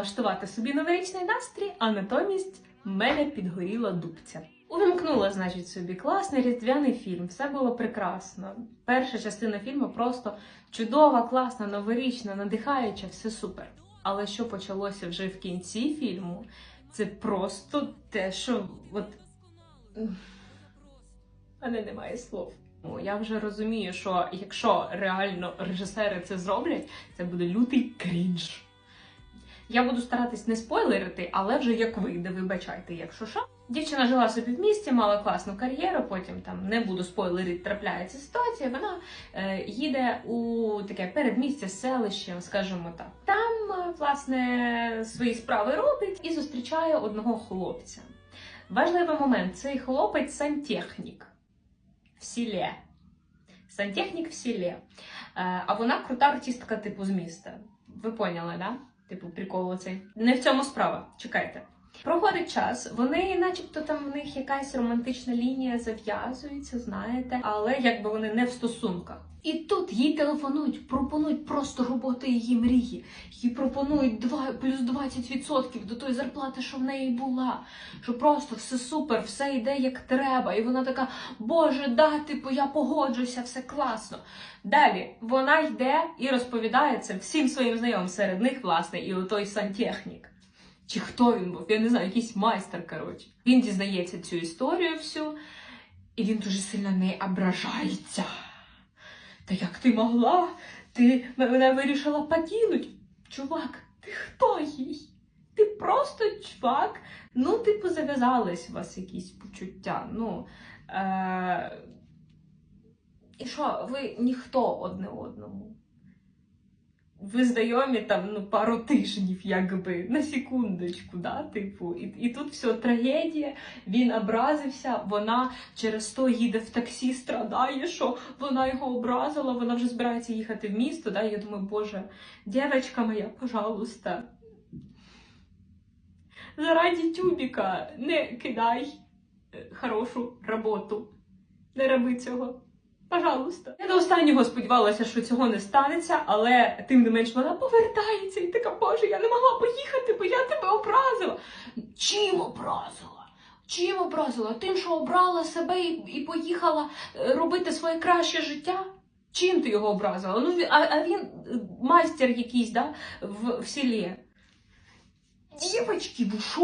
влаштувати собі новорічний настрій, а натомість мене підгоріла дубця. Увімкнула, значить, собі класний різдвяний фільм. Все було прекрасно. Перша частина фільму просто чудова, класна, новорічна, надихаюча, все супер. Але що почалося вже в кінці фільму, це просто те, що от. мене немає слов. Ну, Я вже розумію, що якщо реально режисери це зроблять, це буде лютий крінж. Я буду старатись не спойлерити, але вже як вийде, вибачайте, якщо що. Дівчина жила собі в місті, мала класну кар'єру, потім там не буду спойлерити, трапляється ситуація. Вона е, їде у таке передмістя з селищем, скажімо так. Там, е, власне, свої справи робить і зустрічає одного хлопця. Важливий момент: цей хлопець сантехнік в селі. Сантехнік в селі. Е, а вона крута артистка, типу, з міста. Ви поняли, да? Типу, прикол оцей. Не в цьому справа. Чекайте. Проходить час, вони, начебто, там в них якась романтична лінія зав'язується, знаєте, але якби вони не в стосунках. І тут їй телефонують, пропонують просто роботи її мрії. Їй пропонують 2, плюс 20% до тої зарплати, що в неї була. Що просто все супер, все йде як треба. І вона така, Боже, да, типу, я погоджуюся, все класно. Далі вона йде і розповідає це всім своїм знайомим, серед них, власне, і отой сантехнік. Чи хто він був? Я не знаю, якийсь майстер, коротше. Він дізнається цю історію всю, і він дуже сильно не ображається. Та як ти могла? Ти мене вирішила покинуть. Чувак, ти хто їй? Ти просто чувак. Ну, типу, зав'язались у вас якісь почуття. Ну. Е- і що, ви ніхто одне одному. Ви знайомі там ну, пару тижнів, якби на секундочку, да, типу, і, і тут все трагедія, він образився, вона через то їде в таксі, страдає, що вона його образила, вона вже збирається їхати в місто. Да, і я думаю, боже, дівчинка моя, пожалуйста. Заради тюбіка не кидай е, хорошу роботу. Не роби цього. Пожалуйста. Я до останнього сподівалася, що цього не станеться, але тим не менш вона повертається і така, боже, я не могла поїхати, бо я тебе образила. Чим образила? Чим образила? Тим, що обрала себе і, і поїхала е, робити своє краще життя? Чим ти його образила? Ну, а, а він е, майстер якийсь, да, в, в селі. Дівочки, ви що?